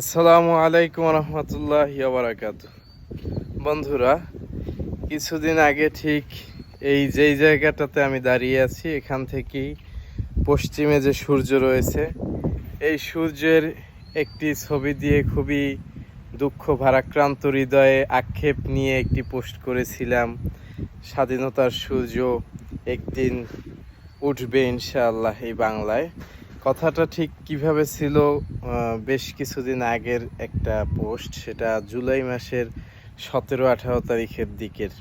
আসসালামু আলাইকুম রহমতুল্লাহ বারাকাত। বন্ধুরা, কিছুদিন আগে ঠিক এই যেই জায়গাটাতে আমি দাঁড়িয়ে আছি, এখান থেকেই পশ্চিমে যে সূর্য রয়েছে, এই সূর্যের একটি ছবি দিয়ে খুবই দুঃখ, ভারাক্রান্ত হৃদয়ে আক্ষেপ নিয়ে একটি পোস্ট করেছিলাম, স্বাধীনতার সূর্য একদিন উঠবে ইনশাআল্লাহ এই বাংলায়। কথাটা ঠিক কীভাবে ছিল বেশ কিছুদিন আগের একটা পোস্ট, সেটা জুলাই মাসের সতেরো আঠারো তারিখের দিকের।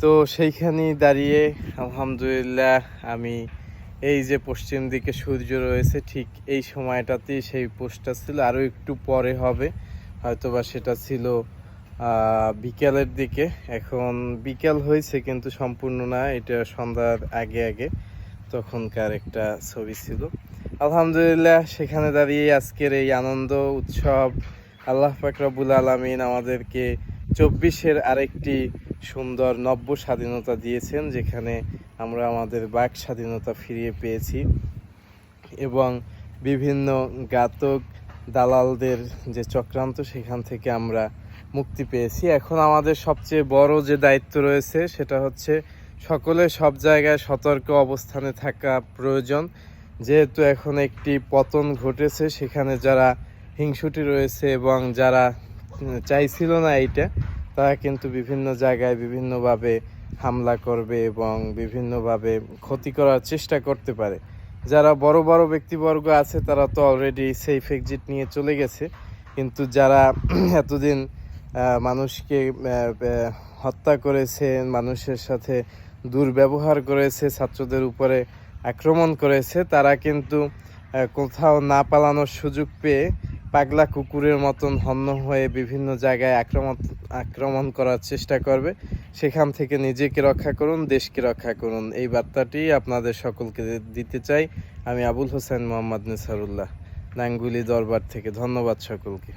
তো সেইখানে দাঁড়িয়ে আলহামদুলিল্লাহ আমি এই যে পশ্চিম দিকে সূর্য রয়েছে, ঠিক এই সময়টাতেই সেই পোস্টটা ছিল। আরও একটু পরে হবে, হয়তোবা সেটা ছিল বিকেলের দিকে। এখন বিকেল হয়েছে, কিন্তু সম্পূর্ণ না, এটা সন্ধ্যার আগে আগে তখনকার একটা ছবি ছিল। আলহামদুলিল্লাহ, সেখানে দাঁড়িয়ে আজকের এই আনন্দ, উৎসব, আল্লাহ ফাকরাবুল আলমিন আমাদেরকে চব্বিশের আরেকটি সুন্দর নব্য স্বাধীনতা দিয়েছেন, যেখানে আমরা আমাদের বাক স্বাধীনতা ফিরিয়ে পেয়েছি এবং বিভিন্ন ঘাতক দালালদের যে চক্রান্ত, সেখান থেকে আমরা মুক্তি পেয়েছি। এখন আমাদের সবচেয়ে বড় যে দায়িত্ব রয়েছে, সেটা হচ্ছে সকলে সব জায়গায় সতর্ক অবস্থানে থাকা প্রয়োজন। যেহেতু এখন একটি পতন ঘটেছে, সেখানে যারা হিংসুটি রয়েছে এবং যারা চাইছিল না এইটা, তারা কিন্তু বিভিন্ন জায়গায় বিভিন্নভাবে হামলা করবে এবং বিভিন্নভাবে ক্ষতি করার চেষ্টা করতে পারে। যারা বড় বড় ব্যক্তিবর্গ আছে, তারা তো অলরেডি সেফ এক্সিট নিয়ে চলে গেছে। কিন্তু যারা এতদিন মানুষকে হত্যা করেছে মানুষের সাথে দুর্ব্যবহার করেছে, ছাত্রদের উপরে আক্রমণ করেছে, তারা কিন্তু কোথাও না পালানোর সুযোগ পেয়ে পাগলা কুকুরের মতন হন্য হয়ে বিভিন্ন জায়গায় আক্রমণ আক্রমণ করার চেষ্টা করবে। সেখান থেকে নিজেকে রক্ষা করুন, দেশকে রক্ষা করুন। এই বার্তাটি আপনাদের সকলকে দিতে চাই। আমি আবুল হোসেন মোহাম্মদ নেসারুল্লাহ, নাঙ্গুলি দরবার থেকে ধন্যবাদ সকলকে।